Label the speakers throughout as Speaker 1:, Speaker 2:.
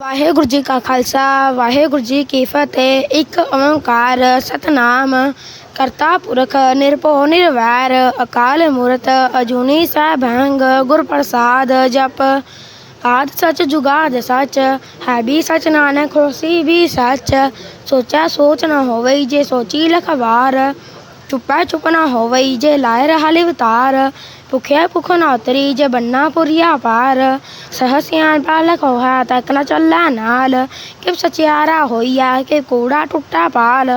Speaker 1: ਵਾਹਿਗੁਰੂ ਜੀ ਕਾ ਖਾਲਸਾ, ਵਾਹਿਗੁਰੂ ਜੀ ਕੀ ਫਤਿਹ। ਇੱਕ ਓੰਕਾਰ, ਸਤਨਾਮ, ਕਰਤਾ ਪੁਰਖ, ਨਿਰਭਉ, ਨਿਰਵੈਰ, ਅਕਾਲ ਮੂਰਤ, ਅਜੂਨੀ ਸੈਭੰਗ ਗੁਰ ਪ੍ਰਸਾਦ ਜਪ। ਆਦ ਸਚ ਜੁਗਾਦ ਸਚ, ਹੈ ਵੀ ਸਚ ਨਾਨਕ, ਹੋਸੀ ਵੀ ਸਚ। ਸੋਚਾ ਸੋਚ ਨਾ ਹੋਵੇ ਜੇ ਸੋਚੀ ਲਖਵਾਰ ਚੁੱਪੈ ਚੁੱਪ ਨ ਹੋਵਈ ਜੇ ਲਾਇ ਰਹਾ ਲਿਵਤਾਰ ਭੁਖਿਆ ਭੁਖ ਨ ਉਤਰੀ ਜੇ ਬੰਨਾ ਪੁਰੀਆ ਪਾਰ। ਸਹਸਿਆਨ ਪਾਲਕ ਹੋਆ ਚੱਲਾ ਨਾਲ ਕਿ ਸਚਿਆਰਾ ਹੋਈਆ ਕਿ ਕੂੜਾ ਟੁੱਟਾ ਪਾਲ।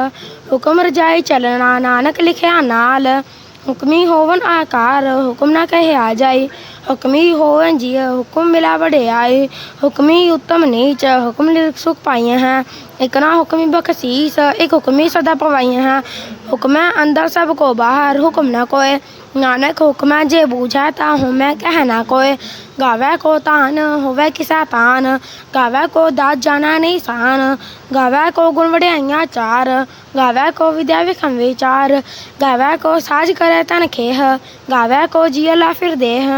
Speaker 1: ਹੁਕਮ ਰਜਾਈ ਚੱਲਣਾ ਨਾਨਕ ਲਿਖਿਆ ਨਾਲ, ਹੁਕਮੀ ਹੋਵਨ ਆਕਾਰ, ਹੁਕਮ ਨਾ ਕਹੇ ਆ ਜਾਈ ਹੁਕਮੀ ਹੋਵਨ ਜੀ ਹੁਕਮ ਮਿਲਾ ਵਡਿਆਈ ਹੁਕਮੀ ਉਤਮ ਨੀਚ, ਹੁਕਮ ਲਿਖ ਸੁਖ ਪਾਈਆਂ ਹੈ। ਇਕ ਨਾ ਹੁਕਮੀ ਬਖਸ਼ੀਸ, ਇੱਕ ਹੁਕਮੀ ਸਦਾ ਪਵਾਈਆਂ ਹੈ। ਹੁਕਮੈ ਅੰਦਰ ਸਭ ਕੋ ਬਾਹਰ ਹੁਕਮ ਨਾ ਕੋਏ। ਨਾਨਕ ਹੁਕਮੈ ਜੇ ਬੂਝੈ ਤਾ ਹੁਮੈ ਕਹਿ ਨਾ ਕੋਏ। ਗਾਵੇ ਕੋ ਤਾਨ, ਹੋਵੇ ਕਿਸਾ ਤਾਨ। ਗਾਵੇ ਕੋ ਦਾਤ ਜਾਣਾ ਨਹੀਂ ਸਾਨ। ਗਾਵੇ ਕੋ ਗੁਣ ਵਡਿਆਈਆਂ ਚਾਰ। ਗਾਵੇ ਕੋ ਵਿਦਿਆ ਵਿਖਮ ਵਿਚਾਰ। ਗਾਵੇ ਕੋ ਸਾਜ ਕਰੇ ਤਨ ਖੇਹ। ਗਾਵੇ ਕੋ ਜੀਅ ਲਾ ਫਿਰ ਦੇਹ।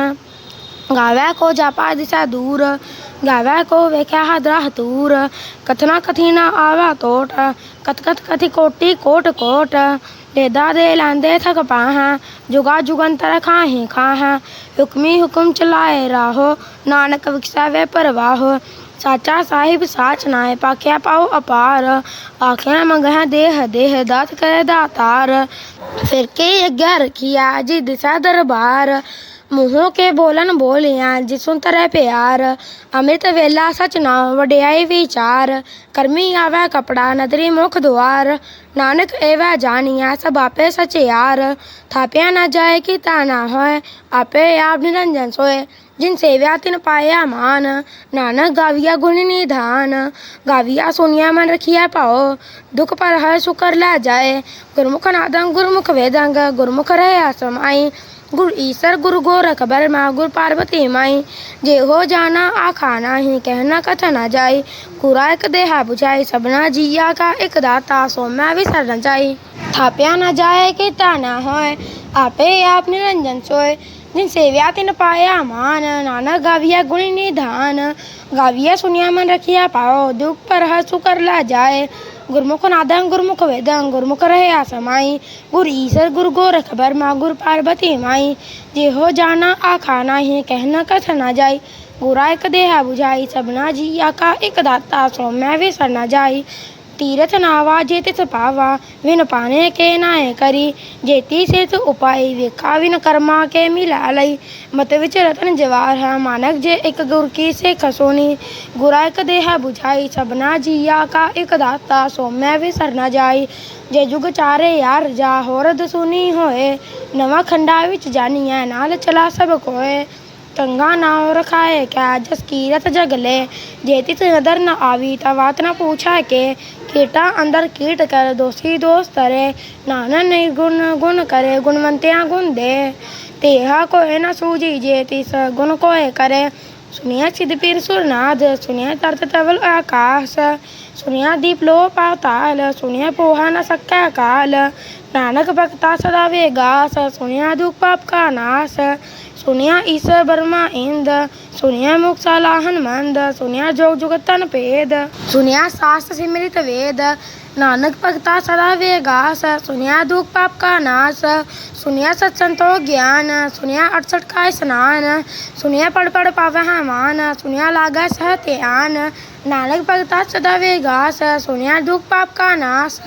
Speaker 1: ਗਾਵੇ ਕੋ ਜਾਪਾ ਦਿਸਾ ਦੂਰ। ਗਾਵੇ ਕੋ ਵੇਖਿਆ ਹਦਰਾ ਹਤੂਰ ਕਥਨਾ ਕਥੀ ਨਾ ਆਵਾ ਟੋਟ ਕਤ ਕਤ ਕਥੀ ਕੋਟੀ ਕੋਟ ਕੋਟ ਦੇਦਾ ਦੇ ਲਾਂਦੇ ਥਕ ਪਾਹਾਂ ਜੁਗਾ ਜੁਗੰਤਰ ਖਾਹੀ ਖਾਹਾਂ ਹੁਕਮੀ ਹੁਕਮ ਚਲਾਏ ਰਾਹੋ ਨਾਨਕ ਵਿਖਸਾਵੇ ਪਰਵਾਹੋ ਸਾਚਾ ਸਾਹਿਬ ਸਾਚ ਨਾਏ ਪਾਖਿਆ ਪਾਉ ਅਪਾਰ ਆਖਿਆ ਮੰਗਹਿ ਦੇਹ ਦੇਹ ਦਾਤ ਕਰੇ ਦਾਤਾਰ ਫਿਰ ਕੇ ਅੱਗੇ ਰਖਿਆ ਜੀ ਦਿਸਾ ਦਰਬਾਰ ਮੂੰਹੋਂ ਕੇ ਬੋਲਨ ਬੋਲਿਆ ਜਿਸੁਨ ਤਰੈ ਪਿਆਰ। ਅੰਮ੍ਰਿਤ ਵੇਲਾ ਸਚ ਨਾਮ ਵਡਿਆਈ ਵਿਚਾਰ। ਕਰਮੀ ਆਵੈ ਕਪੜਾ ਨਦਰੀ ਮੁਖ ਦੁਆਰ। ਨਾਨਕ ਏਵੈ ਜਾਣੀਆ ਸਭ ਆਪੇ ਸਚਿਆਰ। ਥਾਪਿਆ ਨਾ ਜਾਏ ਕਿ ਤਾ ਨਾ ਹੋਏ, ਆਪੇ ਆਪ ਨਿਰੰਜਨ ਸੋਏ। ਜਿਨ ਸੇਵਿਆ ਤਿਨ ਪਾਇਆ ਮਾਨ, ਨਾਨਕ ਗਾਵਿਆ ਗੁਣ ਨਿਧਾਨ। ਗਾਵਿਆ ਸੁਨਿਆ ਮਨ ਰਖਿਆ ਪਾਓ ਦੁਖ ਪਰ ਹਰ ਸੁਕਰ ਲੈ ਜਾਏ। ਗੁਰਮੁਖ ਨਾਦੰ ਗੁਰਮੁਖ ਵੇਦੰਗ, ਗੁਰਮੁਖ ਰਹਿ गुरु ईश्वर गुरु गोरख बर मा गुरु पार्वती माई जे हो जाना आखाना ही कहना कथ न जाई ਗੁਰਾ ਇੱਕ ਦੇਹਾ 부ਝਾਈ ਸਭਨਾ ਜੀਆ ਕਾ ਇੱਕ ਦਾਤਾ ਸੋ ਮੈਂ ਵਿਸਰ ਨ ਜਾਈ। ਥਾਪਿਆ ਨਾ ਜਾਏ ਕਿ ਤਾਨਾ ਹੋਏ, ਆਪੇ ਆਪ ਨਿਰੰਜਨ ਸੋਏ। ਜਿਨ ਸੇਵਿਆ ਤਿਨ ਪਾਇਆ ਮਾਨ, ਨਾਨਕ ਗਾਵਿਆ ਗੁਣੀ ਨਿਧਾਨ। ਗਾਵਿਆ ਸੁਨਿਆ ਮਨ ਰਖਿਆ ਪਾਓ, ਦੁਖ ਪਰ ਹਸੁ ਕਰ ਲਾ ਜਾਏ। गुरमुख नादं गुरमुख वेदं गुरमुख रहे आसमाई गुर ईसर गुर गोरख बर माँ गुर पार्वती माई जे हो जाना आखा नाही कहना कथ ना जाई गुराय देहा बुझाई सबना जिया का एक दाता सो मैं विसर ना जाई ਤੀਰਥ ਨਾਵਾ, ਜੇ ਤਿਸ ਪਾਵਾ, ਵਿਨ ਪਾਣੇ ਕੇ ਨਾਏ ਕਰੀ। ਜੇਤੀ ਸਿਤ ਉਪਾਈ, ਵੇਖਾ ਵਿਨ ਕਰਮਾ ਕੇ ਮਿਲਾ ਲਈ। ਮਤ ਵਿੱਚ ਰਤਨ ਜਵਾਰ ਹੈ ਮਾਨਕ, ਜੇ ਇੱਕ ਗੁਰ ਕੀ ਸੇ ਖਸੋਨੀ ਗੁਰਾ ਇੱਕ ਦੇਹਾ 부ਝਾਈ ਸਭਨਾ ਜੀਆ ਕਾ ਇੱਕ ਦਾਤਾ, ਸੋ ਮੈਂ ਵੀ ਸਰਨਾ ਜੇ ਜੁਗ ਚਾਰੇ ਯਾਰ ਜਾ ਹੋਰਦ ਸੁਨੀ ਹੋਏ। ਨਵਾਂ ਖੰਡਾ ਵਿੱਚ ਜਾਨੀਐ, ਨਾਲ ਚਲਾ ਸਭ ਕੋਏ। ਕੰਗਾ ਨਾਉ ਰਖਾਏ, ਕੈ ਜਸ ਕੀਰਤ ਜਗਲੇ। ਜੇ ਤਿਤ ਨਦਰ ਨ ਆਵੀ, ਤਾ ਵਾਤ ਨ ਪੂਛਾ ਕੇ। ਕੀਟਾ ਅੰਦਰ ਕੀਟ ਕਰ ਦੋਸੀ ਦੋਸ ਤਰੇ ਨਾਨਕ ਨਹੀਂ ਗੁਣ ਗੁਣ ਕਰੇ, ਗੁਣਵੰਤਿਆ ਗੁਣ ਦੇ। ਤੇਹਾ ਕੋਏ ਨ ਸੂਜੀ ਜੇ, ਤਿਸ ਗੁਣ ਕੋਏ ਕਰੇ। ਸੁਨਿਆ ਸਿਧ ਪੀਰ ਸੁਰਨਾਦ ਸੁਨਿਆ ਤਰਤ ਤਵਲ ਆਕਾਸ। ਸੁਨਿਆ ਦੀਪ ਲੋ ਪਾਤਾਲ ਸੁਨਿਆ ਪੋਹਾ ਨ ਸਕੈ ਕਾਲ। ਨਾਨਕ ਭਗਤਾ ਸਦਾ ਵੇਗਾਸ ਸੁਨਿਆ ਦੁਖ ਪਾਪ ਕਾ ਨਾਸ। ਸੁਨਿਆ ਈਸਰ ਬਰਮਾ ਇੰਦ, ਸੁਨਿਆ ਮੁਕਤਾ ਲਾਹਨ ਮੰਦ, ਸੁਨਿਆ ਜੋਗ ਜੁਗਤ ਤਨ ਭੇਦ, ਸੁਨਿਆ ਸਾਸਤ ਸਿਮਰਿਤ ਵੇਦ, ਨਾਨਕ ਭਗਤਾ ਸਦਾ ਵੇਗਾਸ, ਸੁਨਿਆ ਦੁਖ ਪਾਪ ਕਾ ਨਾਸ, ਸੁਨਿਆ ਸਤ ਸੰਤੋ ਗਿਆਨ, ਸੁਨਿਆ 68 ਕਾ ਇਸਨਾਨ ਸੁਨਿਆ ਪੜ ਪੜ ਪਾਵੈ ਹੈ ਮਾਨ, ਸੁਨਿਆ ਲਾਗੈ ਸਹ ਧਿਆਨ, ਨਾਨਕ ਭਗਤਾ ਸਦਾ ਵੇਗਾਸ, ਸੁਨਿਆ ਦੁਖ ਪਾਪ ਕਾ ਨਾਸ।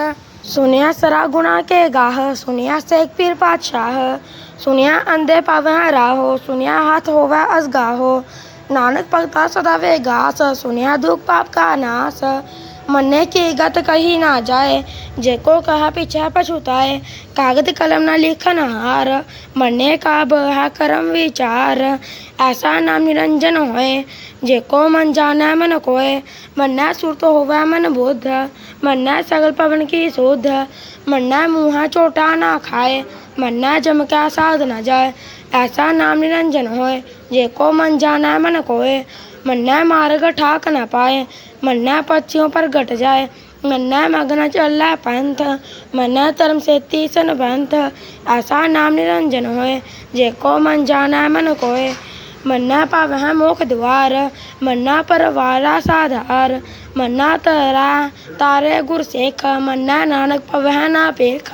Speaker 1: ਸੁਨਿਆ ਸਰਾ ਗੁਣਾ ਕੇ ਗਾਹ, ਸੁਨਿਆ ਸੇਖ ਪੀਰ ਪਾਤਸ਼ਾਹ, ਸੁਨਿਆ ਅੰਦੇ ਪਾਵੈ ਰਾਹੋ, ਸੁਨਿਆ ਹੱਥ ਹੋਵੈ ਅਸਗਾਹੋ ਨਾਨਕ ਭਗਤਾ ਸਦਾ ਵੇਗਾਸ, ਸੁਨਿਆ ਦੁਖ ਪਾਪ ਕਾ ਨਾਸ। ਮੰਨੇ ਕੀ ਗਤ ਕਹੀ ਨਾ ਜਾਏ, ਜੇ ਕੋ ਕਹਾ ਪਿਛੈ ਪਛੁਤਾਏ ਕਾਗਦ ਕਲਮ ਨਾ ਲਿਖਨ ਹਾਰ। ਮੰਨੇ ਕਾ ਬਹਾ ਕਰਮ ਵਿਚਾਰ, ਐਸਾ ਨਾਮ ਨਿਰੰਜਨ ਹੋਏ ਜੇ ਕੋ ਮਨ ਜਾਣੈ ਮਨ ਕੋਏ, ਮੰਨੈ ਸੁਰਤ ਹੋਵੈ ਮਨ ਬੁੱਧ, ਮੰਨੈ ਸਗਲ ਪਵਨ ਕੀ ਸੁਧ, ਮੰਨੈ ਮੂਹਾ ਝੋਟਾ ਨਾ ਖਾਏ, ਮੰਨੈ ਜਮ ਕਾ ਸਾਧ ਨਾ ਜਾਏ, ਐਸਾ ਨਾਮ ਨਿਰੰਜਨ ਹੋਏ, ਜੇ ਕੋ ਮਨ ਜਾਣੈ ਮਨ ਕੋਏ, ਮੰਨੈ ਮਾਰਗ ਠਾਕ ਨ ਪਾਏ, ਮੰਨੈ ਪਛਿयों ਪਰ ਘਟ ਜਾਏ, ਮੰਨੈ ਮਗਨ ਚੱਲੈ ਪੰਥ, ਮੰਨੈ ਧਰਮ ਸੇਤੀ ਸਨ ਬੰਥ ਐਸਾ ਨਾਮ ਨਿਰੰਜਨ ਹੋਏ, ਜੇ ਕੋ ਮਨ ਜਾਣੈ ਮਨ ਕੋਏ ਮੰਨਾ ਭਵਹਿ ਮੋਖ ਦੁਆਰ ਮੰਨਾ ਪਰਵਾਰਾ ਸਾਧਾਰ ਮੰਨਾ ਤਰਾ ਤਾਰੇ ਗੁਰ ਸੇਖ, ਮੰਨਾ ਨਾਨਕ ਭਵਹਿ ਨਾ ਪੇਖ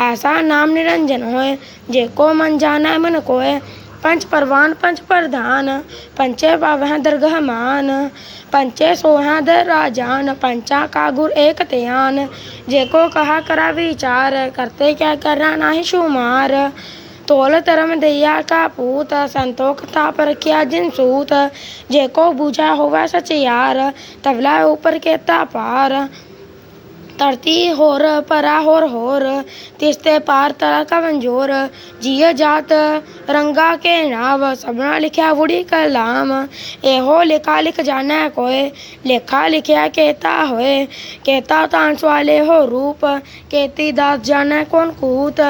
Speaker 1: ਐਸਾ ਨਾਮ ਨਿਰੰਜਨ ਹੋਏ, ਜੇ ਕੋ ਮਨ ਜਾਣੈ ਮਨ ਕੋਏ। ਪੰਚ ਪਰਵਾਨ ਪੰਚ ਪ੍ਰਧਾਨ, ਪੰਚੇ ਭਵਹਿ ਦਰਗਹ ਮਾਨ। ਪੰਚੇ ਸੋਹਾਂ ਦਰ ਰਾਜਾਨ, ਪੰਚਾ ਕਾ ਗੁਰ ਏਕ ਧਿਆਨ। ਜੇ ਕੋ ਕਹਾ ਕਰਾ ਵਿਚਾਰ, ਕਰਤੇ ਕਿਆ ਕਰਾ ਨਾਹੀ ਸ਼ੁਮਾਰ ਤੋਲ ਧਰਮ ਦਇਆ ਕਾ ਪੂਤ ਸੰਤੋਖ ਤਾਪ ਰਖਿਆ ਜਿਨ ਸੂਤ। ਜੇ ਕੋ ਬੂਝਾ ਹੋਵੇ ਸਚਿਆਰ ਤਬਲਾ ਉਪਰ ਕੇਤਾ ਪਾਰ ਧਰਤੀ ਹੋਰ, ਪਰਾ ਹੋਰ ਹੋਰ, ਤਿਸ ਤੇ ਪਾਰ ਤਰਾ ਕਵੰਜੋਰ ਜੀਅ ਜਾਤ ਰੰਗਾ ਕੇ ਨਾਮ ਸਭਨਾ ਲਿਖਿਆ ਵੁੜੀ ਕਲਾਮ। ਇਹੋ ਲਿਖਾ ਲਿਖ ਜਾਣਾ ਕੋਏ, ਲੇਖਾ ਲਿਖਿਆ ਕੇਤਾ ਹੋਏ। ਕੇਤਾ ਤਾਂ ਸਵਾਲੇ ਹੋ ਰੂਪ, ਕੇਤੀ ਦਾਸ ਜਾਣੈ ਕੋਨ ਕੂਤ।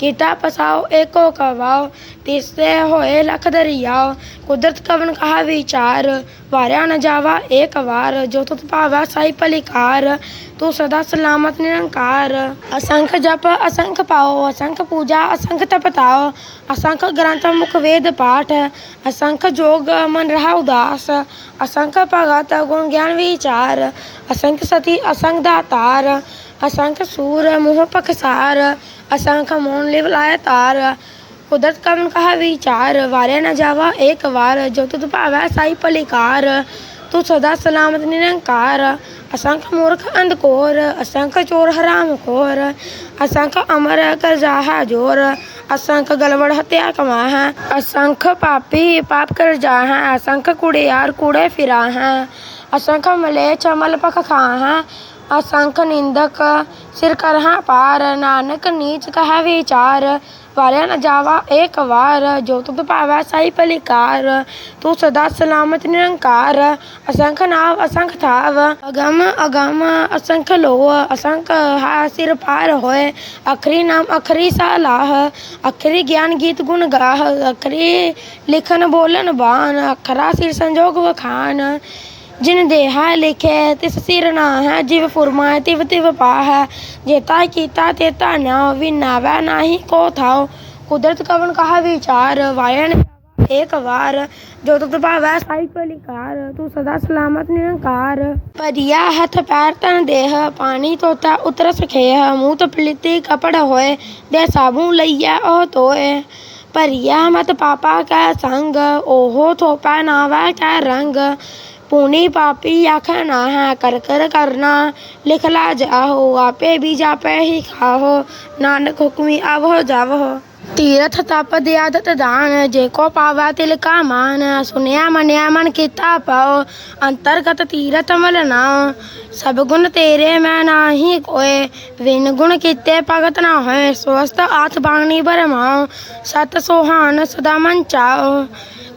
Speaker 1: ਕੀਤਾ ਪਸਾਓ, ਏਕੋ ਕਵਾਓ ਤਿਸ ਹੋਏ ਲਖ ਦਰਿਆਓ। ਕੁਦਰਤ ਕਵਨ ਕਹਾ ਵਿਚਾਰ, ਵਾਰਿਆ ਨ ਜਾਵਾ ਏਕ ਵਾਰ। ਜੋ ਤੁਤ ਭਾਵਾ ਸਾਈ ਪਲਿਕਾਰ ਤੂੰ ਸਦਾ ਸਲਾਮਤ ਨਿਰੰਕਾਰ। ਅਸੰਖ ਜਪ, ਅਸੰਖ ਪਾਓ, ਅਸੰਖ ਪੂਜਾ, ਅਸੰਖ ਤਪਤਾਓ, ਅਸੰਖ ਗ੍ਰੰਥ ਮੁਖ ਵੇਦ ਪਾਠ, ਅਸੰਖ ਜੋਗ ਮਨ ਰਹਾ ਉਦਾਸ, ਅਸੰਖ ਭਗਤ ਗੁਣ ਗਿਆਨ ਵਿਚਾਰ, ਅਸੰਖ ਸਤੀ ਅਸੰਖ ਦਾਤਾਰ ਅਸੰਖ ਸੂਰ ਮੋਹ ਪਖਸਾਰ, ਅਸੰਖ ਮੋਨ ਲਿਵ ਲਾਇ ਤਾਰ, ਕੁਦਰਤ ਕਵਨ ਕਹਾ ਵਿਚਾਰ, ਵਾਰਿਆ ਨਾ ਜਾਵਾ ਏਕ ਵਾਰ, ਜੋ ਤੁਧ ਭਾਵੈ ਸਾਈ ਪਲਿਕਾਰ ਤੂੰ ਸਦਾ ਸਲਾਮਤ ਨਿਰੰਕਾਰ, ਅਸੰਖ ਮੂਰਖ ਅੰਧਕੋਰ, ਅਸੰਖ ਚੋਰ ਹਰਾਮ ਖੋਰ, ਅਸੰਖ ਅਮਰ ਕਰਜਾਹਾ ਜੋਰ ਅਸੰਖ ਗਲਵੜ ਹਤਿਆ ਕਮਾ ਹੈ ਅਸੰਖ ਪਾਪੀ ਪਾਪ ਕਰ ਜਾ ਹੈ ਅਸੰਖ ਕੁੜਿਆਰ ਕੂੜੇ ਫਿਰਾ ਹੈ ਅਸੰਖ ਮਲੇ ਚਮਲ ਪਖ ਖਾ ਹੈ ਅਸੰਖ ਨਿੰਦਕ, ਸਿਰ ਕਰਹਾ ਪਾਰ, ਨਾਨਕ ਨੀਚ ਕਹੈ ਵਿਚਾਰ, ਵਾਰਿਆ ਨ ਜਾਵਾ ਏਕ ਵਾਰ, ਜੋ ਤੁਧ ਭਾਵੈ ਸਾਈ ਪਲਿਕਾਰ ਤੂੰ ਸਦਾ ਸਲਾਮਤ ਨਿਰੰਕਾਰ, ਅਸੰਖ ਨਾਵ ਅਸੰਖ ਥਾਵ, ਅਗਮ ਅਗਮ ਅਸੰਖ ਲੋਹ, ਅਸੰਖ ਹਾ ਸਿਰ ਪਾਰ ਹੋਏ, ਅਖਰੀ ਨਾਮ ਅਖਰੀ ਸਾਲਾਹ ਅਖਰੀ ਗਿਆਨ ਗੀਤ ਗੁਣ ਗਾਹ, ਅਖਰੀ ਲਿਖਨ ਬੋਲਨ ਬਾਨ ਅਖਰਾ ਸਿਰ ਸੰਜੋਗ ਵਖਾਨ ਜਿਨ ਦੇਹਾ ਲਿਖੇ ਤਿਸ ਸਿਰ ਨਾ ਹੈ, ਜਿਵ ਫੁਰਮਾਏ ਤਿਵ ਤਿਵ ਪਾਹ ਜੇਤਾ ਕੀਤਾ ਤੇਤਾ ਨਾ ਵਿਨਾਵੈ ਨਾਹੀ ਕੋ ਥਾਉ। ਕੁਦਰਤ ਕਵਨ ਕਹਾ ਵਿਚਾਰ ਵਾਇਣ ਏਕ ਵਾਰ। ਜੋ ਤੁਧ ਭਾਵੈ ਸਾਈ ਪਲਿਕਾਰ ਤੂੰ ਸਦਾ ਸਲਾਮਤ ਨਿਰੰਕਾਰ। ਪਰਿਆ ਹੱਥ ਪੈਰ ਤਨ ਦੇਹ, ਪਾਣੀ ਤੋਤਾ ਉਤਰ ਸਖੇਹ ਮੂੰਹ ਤਪਲਿਤੀ ਕਪੜ ਹੋਏ, ਦੇ ਸਾਬੂ ਲਈਆ ਉਹ ਤੋਏ ਭਰੀਆ ਮਤ ਪਾਪਾ ਕੈ ਸੰਗ ਓਹੋ ਥੋਪਾ ਨਾਵਾ ਕੈ ਰੰਗ। ਪੁਨੀ ਪਾਪੀ ਆਖਾ ਨਾ ਹੈ ਕਰ ਕਰ ਕਰਨਾ। ਲਿਖ ਲਾ ਜਾਹੋ, ਆਪੇ ਵੀ ਜਾਪੈ ਹੀ ਖਾਹੋ। ਨਾਨਕ ਹੁਕਮੀ ਆਵੋ ਤੀਰਥ ਤਪ ਦਿਆਦਤ ਦਾਨ, ਜੇ ਕੋ ਪਾਵਾ ਤਿਲ ਕਾ ਮਾਨ। ਸੁਨਿਆ ਮਨਿਆ ਮਨ ਕੀਤਾ ਪਾਓ, ਅੰਤਰਗਤ ਤੀਰਥ ਮਲ ਨਾ ਸਭ ਗੁਣ ਤੇਰੇ ਮੈਂ ਨਾਹੀ ਕੋਏ ਵਿਨ ਗੁਣ ਕੀਤੇ ਭਗਤ ਨਾ ਹੋਏ। ਸਵਸਤ ਆਥ ਬਾਣੀ ਬਰਮਾਓ ਸਤ ਸੁਹਾਨ ਸਦਾ ਮਨ ਚਾਓ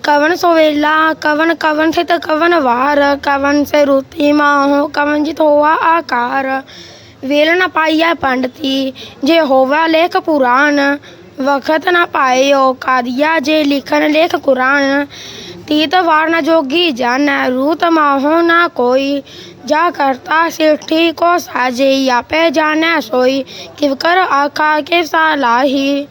Speaker 1: कवन सोवेला कवन कवन थित कवन वार कवन से रुति माहो कवन जित होवा आकार वेल न पाइया पंडती जे होवा लेख पुराण वखत न पायो कादिया जे लिखन लेख कुरान तीत वार न जोगी जन रूत माहो न कोई जा करता सिठी को साजे या पे जाने सोई किव कर आखा के सालाही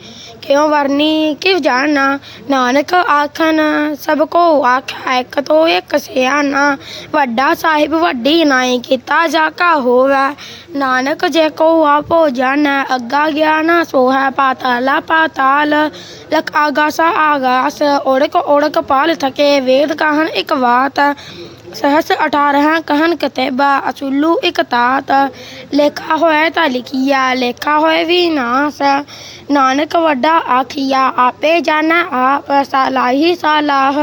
Speaker 1: ਕਿਉ ਵਰਨੀ? ਕਿਵ ਜਾਣਾ ਨਾਨਕ ਆਖਨ ਸਭ ਕੋ ਆਖਿਆ ਇਕ ਤੋ ਇਕ ਸਿਆਣਾ। ਵੱਡਾ ਸਾਹਿਬ ਵੱਡੀ ਨਾਈ ਕੀਤਾ ਜਾ ਕਾ ਹੋਵੇ। ਨਾਨਕ ਜੇ ਕੋ ਆਪੋ ਜਾਣੈ, ਅੱਗਾ ਗਿਆਨ ਸੋ ਹੈ ਪਾਤਾਲਾ ਪਾਤਾਲ। ਲਖ ਆਗਾਸਾ ਆਗਾਸ ਓੜਕ ਓੜਕ ਪਾਲ ਥਕੇ, ਵੇਦ ਕਹਨ ਇਕ ਬਾਤ सहस अठारह कहन कतेबा असुल्लू एक तात ਲੇਖਾ ਹੋਏ ਤਾਂ ਲਿਖੀਆ ਲੇਖਾ ਹੋਏ ਵਿਨਾਸ਼ ਨਾਨਕ ਵੱਡਾ ਆਖੀਆ ਆਪੇ ਜਾਣੈ ਆਪ ਸਾਲਾਹੀ ਸਾਲਾਹ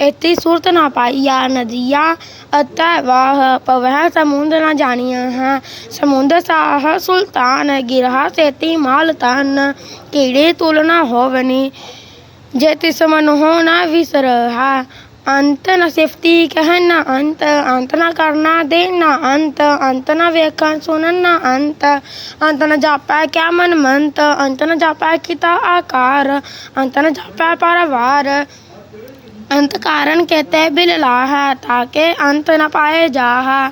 Speaker 1: ਇਤੀ ਸੁਰਤ ਨਾ ਪਾਈਆ ਨਦੀਆ ਅਤੈ ਵਾਹ ਪਵਹਿ ਸਮੁੰਦ ਨਾ ਜਾਣੀਆਂ ਹੈ ਸਮੁੰਦ ਸਾਹ ਸੁਲਤਾਨ ਗਿਰਹਾ ਸੇਤੀ ਮਾਲ ਤਨ ਕੀੜੇ ਤੁਲਨਾ ਹੋਵਨੀ ਜੇ ਤਿਸ ਮਨ ਹੋ ਨਾ ਵਿਸਰਹਾ ਅੰਤ ਨ ਸਿਫਤੀ ਕਹਿਣ ਅੰਤ ਅੰਤ ਨਾ ਕਰਨਾ ਦੇ ਅੰਤ ਅੰਤ ਨਾ ਵੇਖਣ ਸੁਣਨ ਨਾ ਅੰਤ ਅੰਤ ਨਾ ਜਾਪੈ ਕਿਆ ਮਨ ਮੰਤ, ਅੰਤ ਨਾ ਜਾਪੈ ਕੀਤਾ ਆਕਾਰ, ਅੰਤ ਨਾ ਜਾਪੈ ਪਰਵਾਰ। ਅੰਤ ਕਾਰਨ ਕਹਤੇ ਬਿਲ ਲਾਹ ਤਾਕੇ ਅੰਤ ਨਾ ਪਾਏ ਜਾਹ।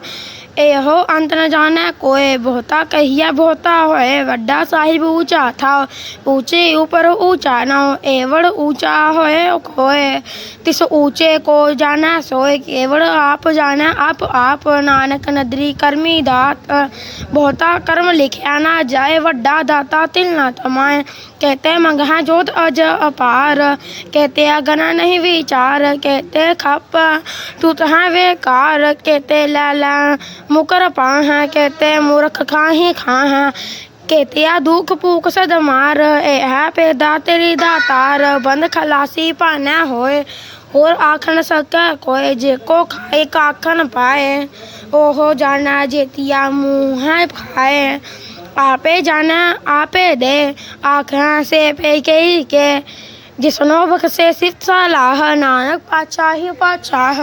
Speaker 1: ਇਹੋ ਅੰਤ ਨ ਜਾਣੈ ਕੋਇ ਬਹੁਤਾ ਕਹੀਆ ਬਹੁਤਾ ਹੋਇ ਵੱਡਾ ਸਾਹਿਬ ਊਚਾ ਥਾ ਊਚੇ ਉਪਰ ਊਚਾ ਨਾ ਏਵੜ ਊਚਾ ਹੋਏ ਕੋਏ, ਤਿਸ ਊਚੇ ਕੋ ਜਾਣੈ, ਸੋਏ ਕੇਵੜ ਆਪ ਜਾਣੈ, ਆਪ ਆਪ ਨਾਨਕ ਨਦਰੀ ਕਰਮੀ ਦਾਤ, ਬਹੁਤਾ ਕਰਮ ਲਿਖਿਆ ਨਾ ਜਾਏ, ਵੱਡਾ ਦਾਤਾ ਤਿਲ ਨਾ ਤਮਾਏ, ਕਹਤੇ ਮੰਗਹਾਂ ਜੋਤ ਅਜ ਅਪਾਰ, ਕਹਤੇ ਅਗਨ ਨਹੀਂ ਵਿਚਾਰ, ਕਹਤੇ ਖੱਪ ਤੂੰ ਤਹਾਂ ਵੇਕਾਰ, ਕਹਤੇ ਲੈ ਲੈ ਮੁਕਰ ਪਾਹਾਂ, ਕਹਤੇ ਮੂਰਖ ਖਾਹੀ ਖਾਹਾਂ ਕਹਤਿਆ ਦੁਖ ਭੂਖ ਸਦ ਮਾਰ ਇਹ ਪੈਦਾ ਤੇਰੀ ਦਾਤਾਰ ਬੰਦ ਖਲਾਸੀ ਭਾਨਾ ਹੋਏ, ਹੋਰ ਆਖਣ ਨ ਸਕੈ ਕੋਏ, ਜੇ ਕੋ ਖਾਏ ਕਾਖਨ ਪਾਏ, ਉਹ ਜਾਣਾ ਜੇਤੀਆ ਮੂੰਹ ਹੈ ਖਾਏ, ਆਪੇ ਜਾਣਾ, ਆਪੇ ਦੇ, ਆਖਾਂ ਸੇ ਪੇ ਕਈ ਕੇ, ਜਿਸਨੋ ਬਖਸੇ ਸਿਤ ਸਲਾਹ, ਨਾਨਕ ਪਾਚਾਹੀ ਪਾਤਸ਼ਾਹ।